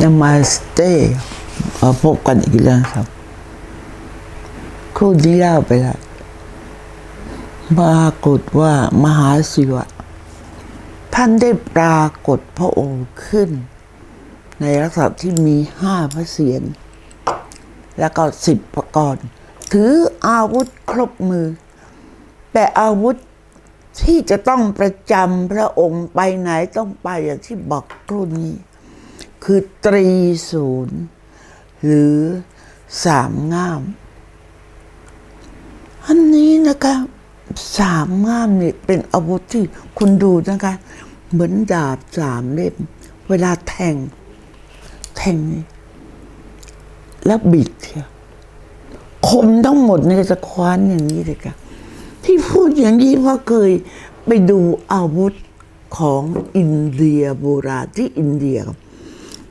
นามาสเตมาพบกันอีกแล้วครับครู่นี้เล่าไปแล้วปรากฏว่ามหาศิวะ ท่านได้ปรากฏพระองค์ขึ้น ในลักษณะที่มีห้าพระเศียรแล้วก็สิบประกรณ์ถืออาวุธครบมือ แต่อาวุธที่จะต้องประจำพระองค์ไปไหนต้องไปอย่างที่บอกครู่นี้ คือตรีศูนย์หรือสามง่าม อันนี้นะคะสามง่ามเนี่ยเป็นอาวุธที่คุณดูนะคะ เหมือนดาบสามเล่ม เวลาแทง แทงนี่แล้วบิดเชียคมทั้งหมดเนี่ยจะคว้านอย่างนี้เลยค่ะที่พูดอย่างนี้เพราะเคยไปดูอาวุธของอินเดียโบราณที่อินเดียครับ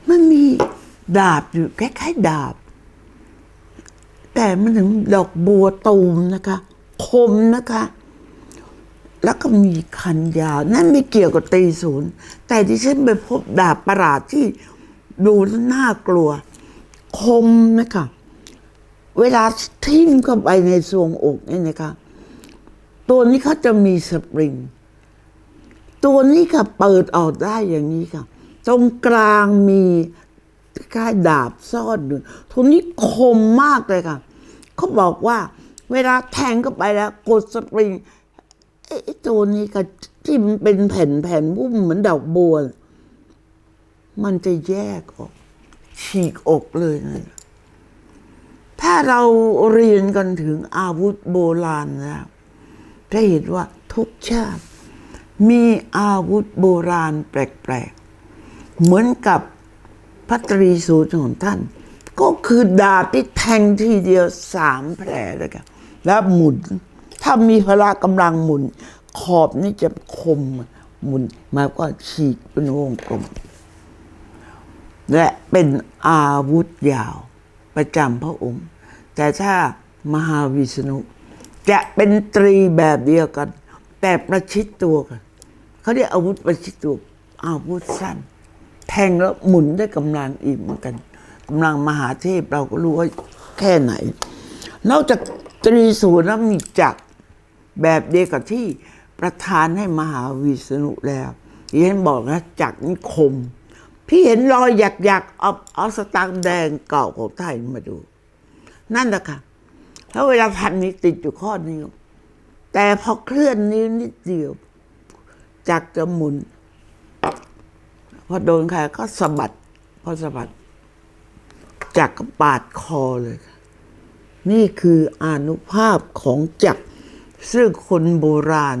มันมีดาบอยู่คล้ายๆดาบ แต่มันถึงดอกบัวตูมนะคะ คมนะคะ แล้วก็มีคันยาว นั่นไม่เกี่ยวกับตีศูนย์ แต่ที่ฉันไปพบดาบประหลาดที่ดูน่ากลัว คมนะคะเวลาทิ่มเข้าไปในทรวงอกนี่นะคะตัวนี้เขาจะมีสปริง ตัวนี้ค่ะเปิดออกได้อย่างนี้ค่ะ ตรงกลางมีกายดาบซ่อนอยู่ตัวนี้คมมากเลยค่ะเขาบอกว่า เวลาแทงเข้าไปแล้ว กดสปริงไอ้ตัวนี้ก็ที่มันเป็นแผ่นแผ่นวุ้มเหมือนดอกบัวมันจะแยกออก ฉีกอกเลยนะถ้าเราเรียนกันถึงอาวุธโบราณแล้วจะเห็นว่าทุกชาติ มีอาวุธโบราณแปลกๆ เหมือนกับพระตรีสูตรของท่าน ก็คือดาบที่แทงทีเดียวสามแผลเลยกันแล้วหมุน ถ้ามีพละกำลังหมุน ขอบนี่จะคมหมุนมาก็ฉีกเป็นวงกลม และเป็นอาวุธยาวประจำพระองค์ แต่ถ้ามหาวิษณุจะเป็นตรีแบบเดียวกัน แต่ประชิดตัวกัน เขาเรียกอาวุธประชิดตัวอาวุธสั้น แทงแล้วหมุนได้กำลังอีกเหมือนกันกำลังมหาเทพเราก็รู้ว่าแค่ไหน นอกจากตรีศูนย์แล้วมีจักรแบบเดียวกับที่ประทานให้มหาวิษณุแล้วที่ฉันบอกนะจักรนี่คม พี่เห็นรอยหยักหยักๆเอาเอาสตางค์แดงเก่าของไทยมาดู นั่นแหละค่ะแล้วเวลาพันนี้ติดอยู่ข้อนิ้วแต่พอเคลื่อนนิ้วนิดเดียวจักรจะหมุน พอโดนใครก็สะบัด พอสะบัด จักก็ปาดคอเลย นี่คืออนุภาพของจักรซึ่งคนโบราณ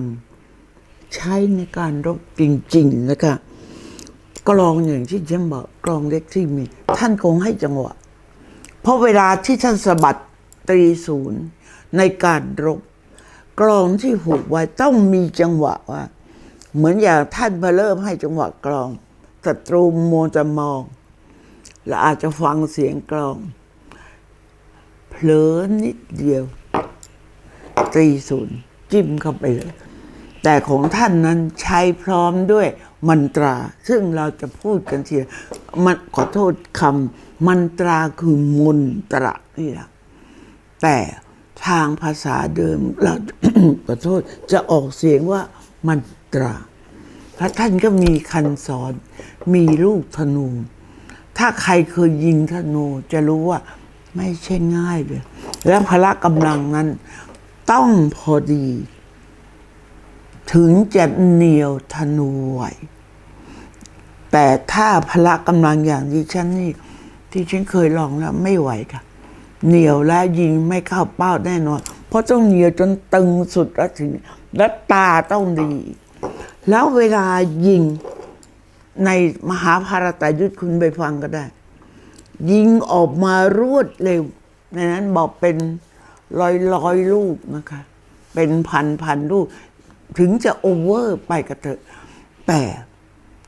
ใช้ในการรบจริง ๆ นะคะกลองอย่างที่ฉันบอกกลองเล็กที่มี ท่านคงให้จังหวะ เพราะเวลาที่ท่านสะบัดตรีศูนย์ในการรบกลองที่ผูกไว้ต้องมีจังหวะว่า เหมือนอย่างท่านมาเริ่มให้จังหวะกลอง ศัตรูมัวจะมอง และอาจจะฟังเสียงกลอง เผลอนิดเดียวตรีศูนย์จิ้มเข้าไปเลย แต่ของท่านนั้นใช้พร้อมด้วยมันตรา ซึ่งเราจะพูดกันทีมันขอโทษคำมันตราคือมนตระนี่แหละแต่ทางภาษาเดิมเราขอโทษจะออกเสียงว่ามันตรา พระท่านก็มีคันสอนมีลูกธนู ถ้าใครเคยยิงธนูจะรู้ว่าไม่ใช่ง่ายเลย และพละกำลังนั้นต้องพอดี ถึงจะเหนียวธนูไหวแต่ถ้าพละกำลังอย่างที่ฉันนี่ ที่ฉันเคยลองแล้ว ไม่ไหวค่ะ เหนียวและยิงไม่เข้าเป้าแน่นอน เพราะต้องเหนียวจนตึงสุดแล้วถึง และตาต้องดี แล้วเวลายิงในมหาภารตายุทธคุณไปฟังก็ได้ ยิงออกมารวดเร็วในนั้นบอกเป็นร้อยร้อยลูกนะคะ เป็นพันพันลูก ถึงจะโอเวอร์ไปก็เถอะ แต่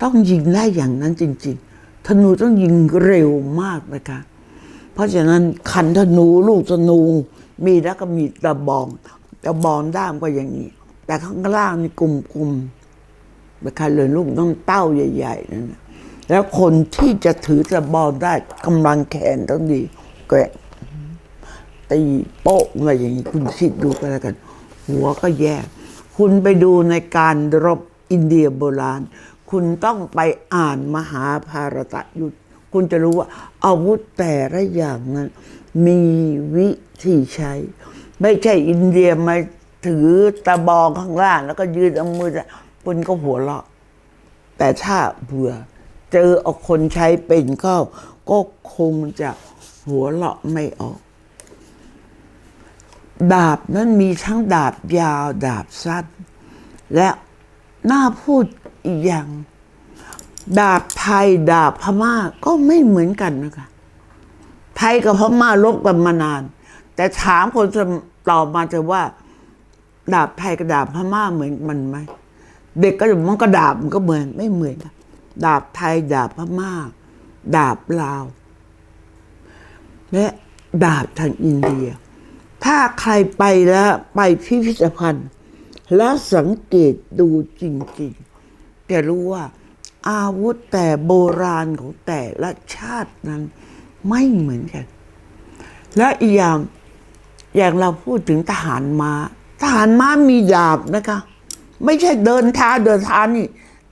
ต้องยิงได้อย่างนั้นจริง ๆ ธนูต้องยิงเร็วมากนะคะ เพราะฉะนั้นคันธนูลูกธนูมีแล้วก็มีตะบองตะบองด้ามก็อย่างนี้ แต่ข้างล่างนี่กลุ่มๆ นะคะเลยลูกต้องเต้าใหญ่ๆนั่นนะแล้วคนที่จะถือตะบองได้กำลังแขนต้องดีแกว่งตีโป๊ะมาอย่างนี้คุณคิดดูกันแล้วกัน หัวก็แย่ คุณไปดูในการรบอินเดียโบราณ คุณต้องไปอ่านมหาภารตะยุทธคุณจะรู้ว่าอาวุธแต่ละอย่างนั้นมีวิธีใช้ ไม่ใช่อินเดียมาถือตะบองข้างล่าง แล้วก็ยืนเอามือ จะคุณก็หัวเราะ แต่ถ้าเบื่อ เจอเอาคนใช้เป็นก็ก็คงจะหัวเราะไม่ออก ดาบนั้นมีทั้งดาบยาวดาบสั้น และน่าพูดอีกอย่าง ดาบไทยดาบพม่าก็ไม่เหมือนกันนะคะไทยกับพม่ารบกันมานาน แต่ถามคนตอบมาจะว่า ดาบไทยกับดาบพม่าเหมือนมันไหม เด็กก็จะมันก็ดาบมันก็เหมือนไม่เหมือนกันดาบไทยดาบพม่าดาบลาว และดาบทางอินเดีย ถ้าใครไปแล้วไปพิพิธภัณฑ์ แล้วสังเกตดูจริงๆ จะรู้ว่า อาวุธแต่โบราณของแต่ละชาตินั้นไม่เหมือนกัน และอีกอย่างอย่างเราพูดถึงทหารมา้าทหารม้ามีดาบนะคะ ไม่ใช่เดินท้าเดินท้านี่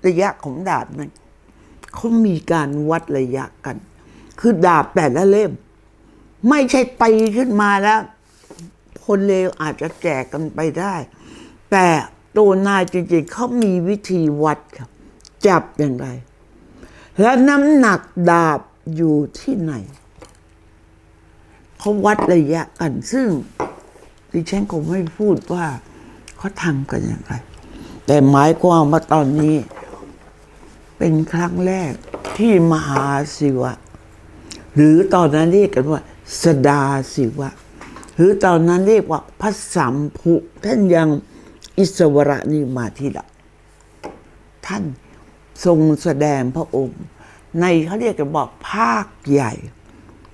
ระยะของดาบนั้นเขามีการวัดระยะกัน คือดาบแต่ละเล่ม ไม่ใช่ตีขึ้นมาแล้วคนเลวอาจจะแจกกันไปได้ แต่ตัวนายจริงๆเขามีวิธีวัดครับ จับอย่างไร และน้ำหนักดาบอยู่ที่ไหนเขาวัดระยะกันซึ่งดิฉันคงไม่พูดว่าเขาทำกันอย่างไร แต่หมายความว่าตอนนี้ เป็นครั้งแรกที่มหาศิวะ หรือตอนนั้นเรียกกันว่า สดาศิวะ หรือตอนนั้นเรียกว่าพระสัมภุท่านยังอิสวระนี่มาทีหลังท่านทรงแสดงพระองค์ ในเขาเรียกกันบอกภาคใหญ่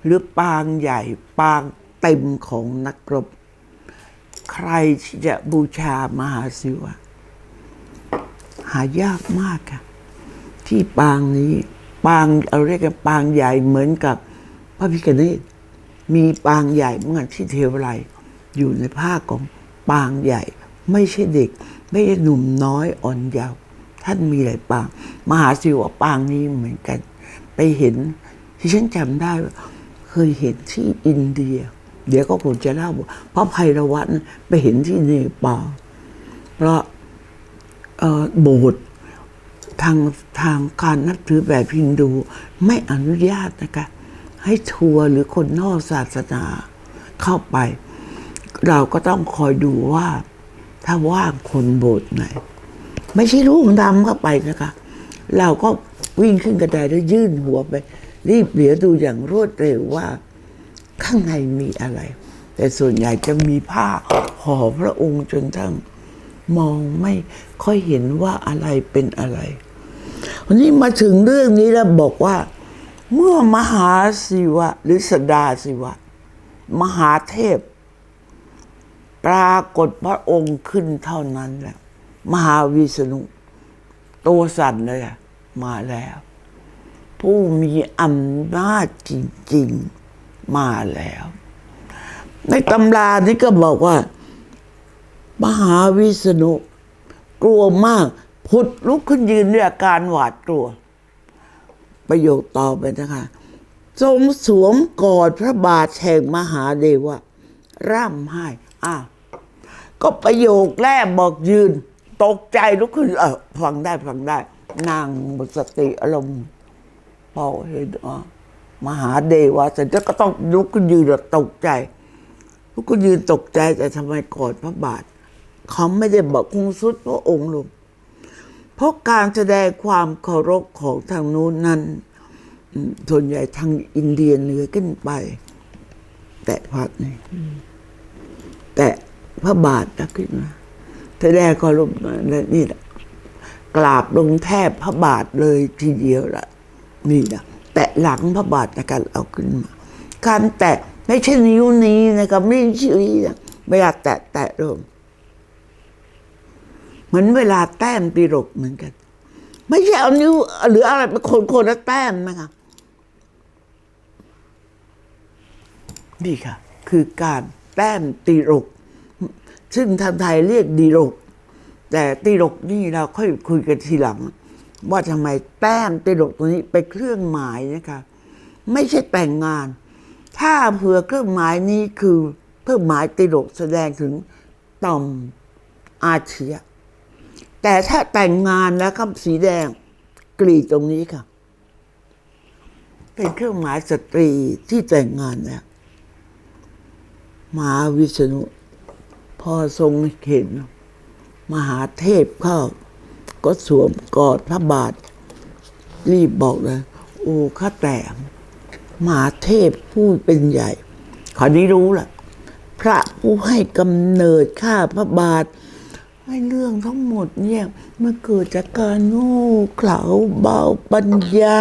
หรือปางใหญ่ ปางเต็มของนักรบ ใครที่จะบูชามหาศิวะ หายากมากค่ะ ที่ปางนี้ปางเอาเรียกกันปางใหญ่เหมือนกับพระพิฆเนศมีปางใหญ่เหมือนที่เทวไลอยู่ในภาคของปางใหญ่ ไม่ใช่เด็ก ไม่ใช่หนุ่มน้อยอ่อนเยาว์ท่านมีหลายปาง มหาศิวปางนี้เหมือนกัน ไปเห็นที่ฉันจำได้เคยเห็นที่อินเดีย เดี๋ยวก็คงจะเล่าว่าพระไพรวัตนไปเห็นที่เนปาลเพราะ โบสถ์ทางทางการนับถือแบบฮินดู ไม่อนุญาตนะคะให้ทัวร์หรือคนนอกศาสนาเข้าไป เราก็ต้องคอยดูว่า ถ้าว่างคนโบสถ์ไหน ไม่ใช่ลูกดำเข้าไปนะคะ เราก็วิ่งขึ้นกระไดแล้วยื่นหัวไป รีบเหลียวดูอย่างรวดเร็วว่า ข้างในมีอะไร แต่ส่วนใหญ่จะมีผ้าห่อพระองค์จนทั้ง มองไม่ค่อยเห็นว่าอะไรเป็นอะไร วันนี้มาถึงเรื่องนี้แล้วบอกว่า เมื่อมหาศิวะ หรือสดาศิวะ มหาเทพ ปรากฏพระองค์ขึ้นเท่านั้นแหละมหาวิษณุตัวสั่นเลยมาแล้ว ผู้มีอำนาจจริง ๆ มาแล้ว ในตำรานี้ก็บอกว่า มหาวิษณุกลัวมากพุดลุกขึ้นยืนด้วยอาการหวาดกลัว ประโยคต่อไปนะคะทรงสวมกอดพระบาทแห่งมหาเดวะ ร่ำไห้อ้าวก็ประโยคแรกบอกยืน ตกใจลุกขึ้นเออฟังได้ฟังได้ นางหมดสติอารมณ์พอเห็นอ๋อมหาเดวะเสร็จแล้วก็ต้องลุกขึ้นยืนตกใจลูกก็ยืนตกใจแต่ทำไมกอดพระบาท เขาไม่ได้บอกคงสุดพระองค์ลงเพราะการแสดงความเคารพของทางนู้นนั้นส่วนใหญ่ทางอินเดียเหนือขึ้นไป แตะพัดนี่แตะพระบาทนะขึ้นมาแสดงเคารพมาและนี่แหละกราบลงแทบพระบาทเลยทีเดียวละนี่นะแตะหลังพระบาทในการเอาขึ้นมา การแตะไม่ใช่นิ้วนี้นะครับไม่ใช่ชี้นะเวลาแตะแตะลง เหมือนเวลาแต้มปีรกเหมือนกัน ไม่ใช่เอานิ้วหรืออะไรเป็นคนคนละแต้มนะคะนี่ค่ะ คือการแต้มตีรก ซึ่งทางไทยเรียกดีรก แต่ตีรกนี่เราค่อยคุยกันทีหลัง ว่าทำไมแต้มตีรกตัวนี้เป็นเครื่องหมายนะคะไม่ใช่แต่งงาน ถ้าเผื่อเครื่องหมายนี้คือเครื่องหมายตีรกแสดงถึงต่อมอาเชีย แต่ถ้าแต่งงานแล้วครับสีแดงกรีดตรงนี้ค่ะ เป็นเครื่องหมายสตรีที่แต่งงานแล้วมหาวิษณุพอทรงเห็น มหาเทพเข้า ก็สวมกอดพระบาท รีบบอกเลย โอ้ข้าแต่มหาเทพผู้เป็นใหญ่คราวนี้รู้ละพระผู้ให้กำเนิดข้าพระบาท ให้เรื่องทั้งหมดเนี่ยมันเกิดจากการโง่เขลาเบาปัญญา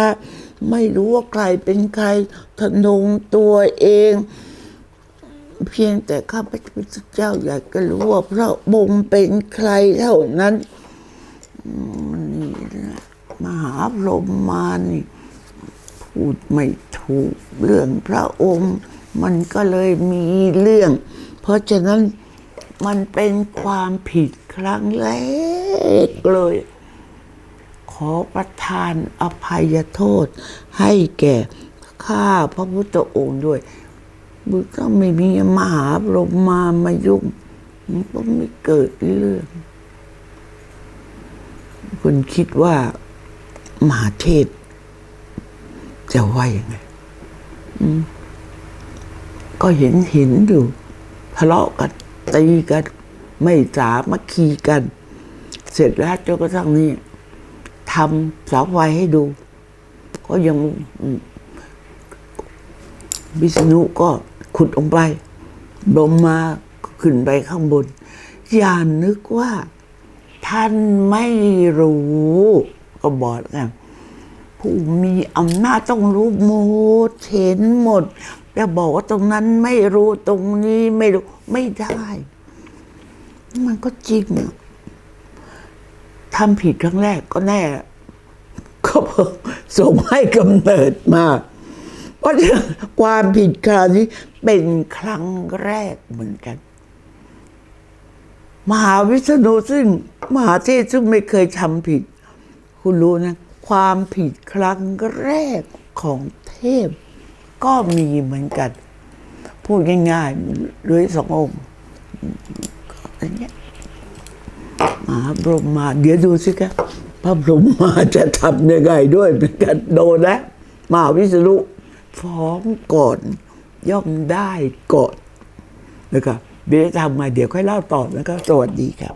ไม่รู้ว่าใครเป็นใครทนงตัวเอง เพียงแต่ข้าพเจ้าอยากจะรู้ว่าพระบงเป็นใครเท่านั้นนี่นะมหาพรหมมานี่พูดไม่ถูกเรื่องพระองค์ มันก็เลยมีเรื่อง เพราะฉะนั้น มันเป็นความผิดครั้งแรกเลย ขอประทานอภัยโทษให้แก่ข้าพระพุทธองค์ด้วยบุตรก็ไม่มีมหาพรหมามายุ่งมันก็ไม่เกิดเรื่อง คุณคิดว่ามหาเทพจะว่ายังไงก็เห็นเห็นอยู่ทะเลาะกัน ตีกัน ไม่สามัคคีกัน เสร็จแล้วจนกระทั่งนี้ทำเสาไฟให้ดู ก็ยังวิษณุก็ขุดลงไปลมมาขึ้นไปข้างบน อย่านึกว่า ท่านไม่รู้ก็บอกกันผู้มีอำนาจต้องรู้หมดเห็นหมด แต่บอกว่าตรงนั้นไม่รู้ตรงนี้ไม่รู้ไม่ได้ มันก็จริงทำผิดครั้งแรกก็แน่ ก็เพิ่งส่งให้กำเนิดมาเพราะความผิดคราวนี้เป็นครั้งแรกเหมือนกัน มหาวิษณุซึ่งมหาเทพซึ่งไม่เคยทำผิด คุณรู้นะ ความผิดครั้งแรกของเทพ ก็มีเหมือนกัน พูดง่ายๆด้วยสององค์อะไรเงี้ยมหาพรมมา เดี๋ยวดูสิคะพระพรมมาจะทำยังไงด้วยเหมือนกันโดนแล้วมหาวิษณุฟ้องก่อนย่อมได้ก่อนนะครับเดี๋ยวจะทำไงเดี๋ยวค่อยเล่าต่อนะครับสวัสดีครับ